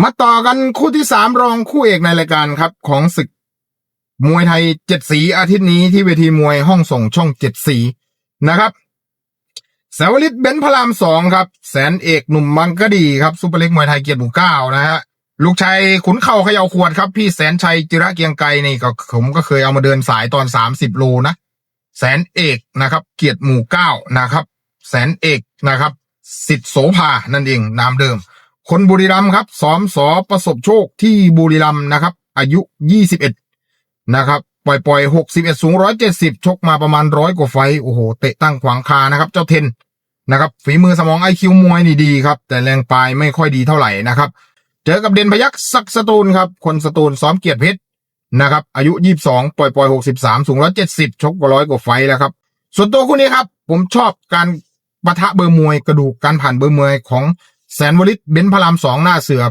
มาต่อกันคู่ที่สามรองคู่เอกในรายการครับ ของศึก มวยไทยเจ็ดสีอาทิตย์นี้ที่เวทีมวยห้องส่งช่องเจ็ดสีนะครับแสวลิตเบนพระรามสองครับ แสนเอกหนุ่มมังกดีครับซุปเปอร์เล็กมวยไทยเกียรติหมู่เก้านะฮะลูกชายขุนเข่าเขย่าขวดครับ พี่แสนชัยจิระเกียงไกรนี่ก็ผมก็เคยเอามาเดินสายตอนสามสิบโลนะแสนเอกนะครับ เกียรติหมู่เก้านะครับ แสนเอกนะครับ สิทธิโสภานั่นเองนามเดิม คนบุรีรัมย์ครับซ้อมสอประสบโชคที่บุรีรัมย์นะครับ อายุ 21 นะครับ ปล่อยปล่อย61 สูง 170 ชกมาประมาณร้อยกว่าไฟ โอ้โห เตะตั้งขวางคานะครับ เจ้าเทนนะครับ ฝีมือสมองไอคิวมวยนี่ดีครับ แต่แรงปลายไม่ค่อยดีเท่าไหร่นะครับ เจอกับเด่นพยักศักสตูลครับ คนสตูลซ้อมเกียรติเพชรนะครับ อายุ 22 ปล่อยปล่อย63 สูง 170 ชกกว่าร้อยกว่าไฟแล้วครับ ส่วนตัวคู่นี้ครับ ผมชอบการปะทะเบอร์มวยกระดูกการผ่านเบอร์มวยของ แสนวลิตเบนพระรามสองหน้าเสือ